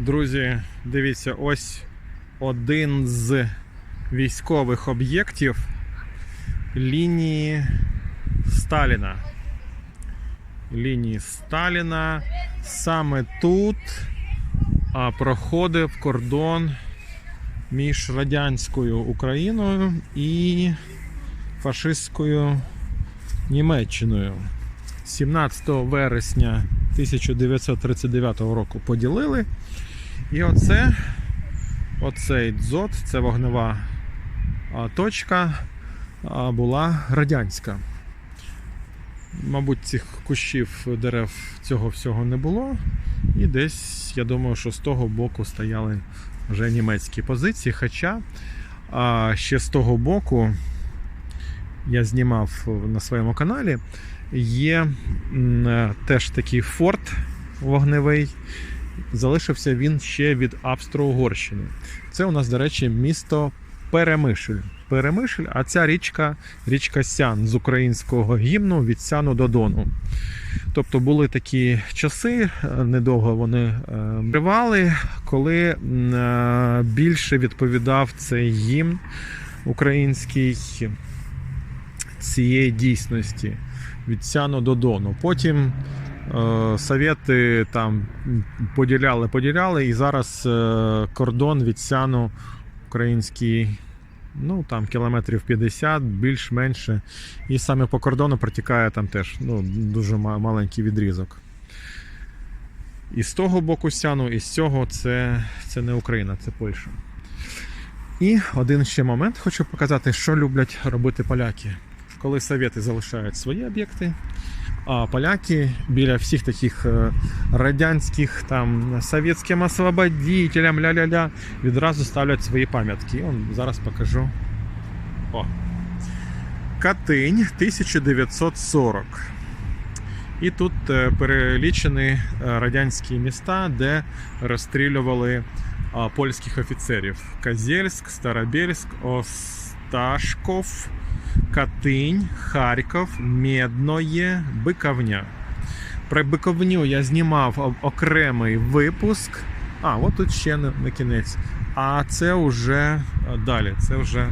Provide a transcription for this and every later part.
Друзі, дивіться, ось один з військових об'єктів лінії Сталіна. Лінії Сталіна. Саме тут проходив кордон між радянською Україною і фашистською Німеччиною. 17 вересня 1939 року поділили. І оце, оцей дзот, це вогнева точка, була радянська. Мабуть, цих кущів дерев цього всього не було. І десь, я думаю, що з того боку стояли вже німецькі позиції. Хоча ще з того боку я знімав на своєму каналі. Є е, теж такий форт вогневий. Залишився він ще від Австро-Угорщини. Це у нас, до речі, місто Перемишль. Перемишль, а ця річка річка Сян з українського гімну від Сяну до Дону. Тобто були такі часи, е, недовго вони е, тривали, коли більше відповідав цей гімн український цієї дійсності від Сяну до Дону. Потім е, совєти там поділяли, поділяли, і зараз е, кордон від Сяну український. Ну, там кілометрів 50, більш-менше. І саме по кордону протікає там теж ну, дуже маленький відрізок. І з того боку Сяну, і з цього це, це не Україна, це Польща. І один ще момент хочу показати, що люблять робити поляки. Коли совєти залишають свої об'єкти, а поляки біля всіх таких е, радянських там совєтським освободителям ля-ля-ля відразу ставлять свої пам'ятки. Зараз покажу. О. Катинь 1940. І тут е, перелічені е, радянські міста, де розстрілювали польських офіцерів: Козельськ, Старобельськ, Осташков, Катинь, Харків, Медноє, Биковня. Про Биковню я знімав окремий випуск. А, от тут ще на, кінець. А це вже е, далі, це вже е,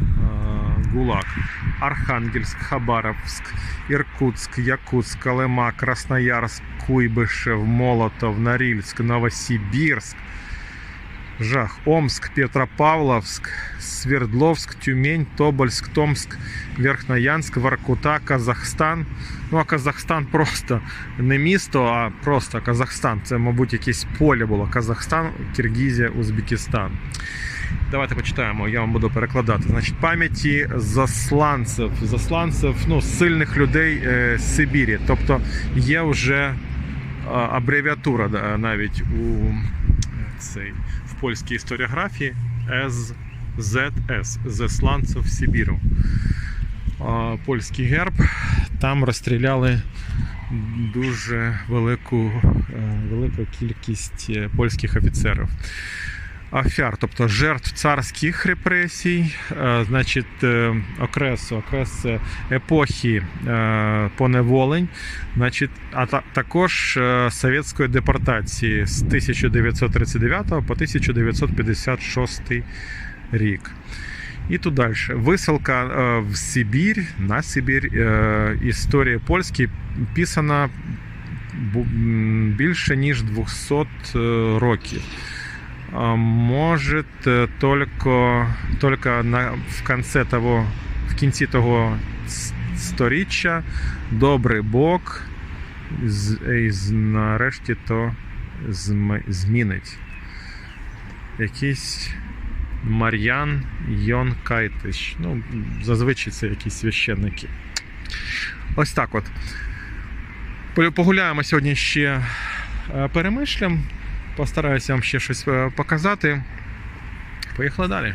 ГУЛАГ. Архангельськ, Хабаровськ, Іркутськ, Якутськ, Калима, Красноярськ, Куйбишев, Молотов, Норильськ, Новосибірськ, Жах, Омск, Петропавловск, Свердловск, Тюмень, Тобольск, Томск, Верхноянськ, Воркута, Казахстан. Ну а Казахстан просто не місто, а просто Казахстан. Це, мабуть, якесь поле було. Казахстан, Киргізія, Узбекистан. Давайте почитаємо, я вам буду перекладати. Значить, пам'яті засланців, засланців, ну, сильних людей е, Сибірі. Тобто є вже е, абревіатура навіть у цей, в польській історіографії СЗС Засланців Сибіру. Польський герб. Там розстріляли дуже велику, е, велику кількість е, польських офіцерів офяр, тобто жертв царських репресій, е, значить, е, окресу, окрес епохи е, поневолень, значить, а та- також совєтської депортації з 1939 по 1956 рік. І тут далі. Висилка в Сибір, на Сибір. Історія польські писана більше ніж 200 е, років. Может э, только, только на, в конце того, в кінці того сторіччя добрий Бог і нарешті то зм- змінить. Якийсь Мар'ян Йон Кайтич. Ну, зазвичай це якісь священники. Ось так от. Погуляємо сьогодні ще е, перемишлям. Постараюся вам ще щось е, показати. Поїхали далі.